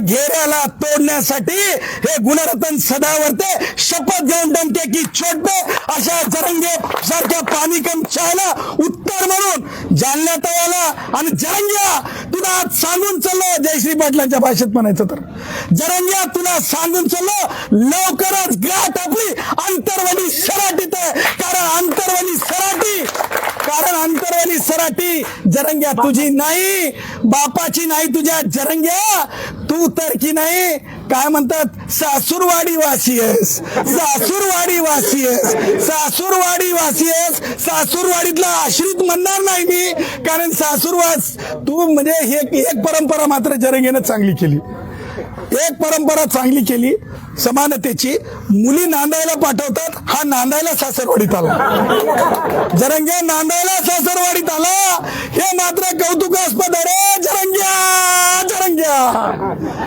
घेऱ्याला तोडण्यासाठी हे गुणरत्न सदावरते शपथ घेऊन दमते की छोटे अशा जरंगे सारख्या पाणी कमशाला उत्तर म्हणून जालण्यात आला आणि जरंग्या तुला आज सांगून चाललो. जयश्री पाटलांच्या भाषेत म्हणायचं तर. जरंग्या तुला सांगून चाललो. लवकरच गाठ आपली अंतरवणी सराटीत आहे कारण अंतरवणी सराटी कारण अंतरवणी सराटी जरंग्या तुझी नाही बापाची नाही तुझ्या जरंग्या. तू तर की नाही? काय म्हणतात? सासूरवाडी वासी आहेस. सासूरवाडी वासी आहेस. सासूरवाडी वासी आहेस. सासूरवाडीतला आश्रित म्हणणार नाही मी. कारण सासूरवास तू म्हणजे हे एक परंपरा मात्र जरंगेनं चांगली केली. एक परंपरा चांगली केली समानतेची. मुली नांदायला पाठवतात हा नांदायला सासरवाडीत आला. जरंग्या नांदायला सासरवाडीत आला. हे मात्र कौतुकास्पद अरे जरंग्या!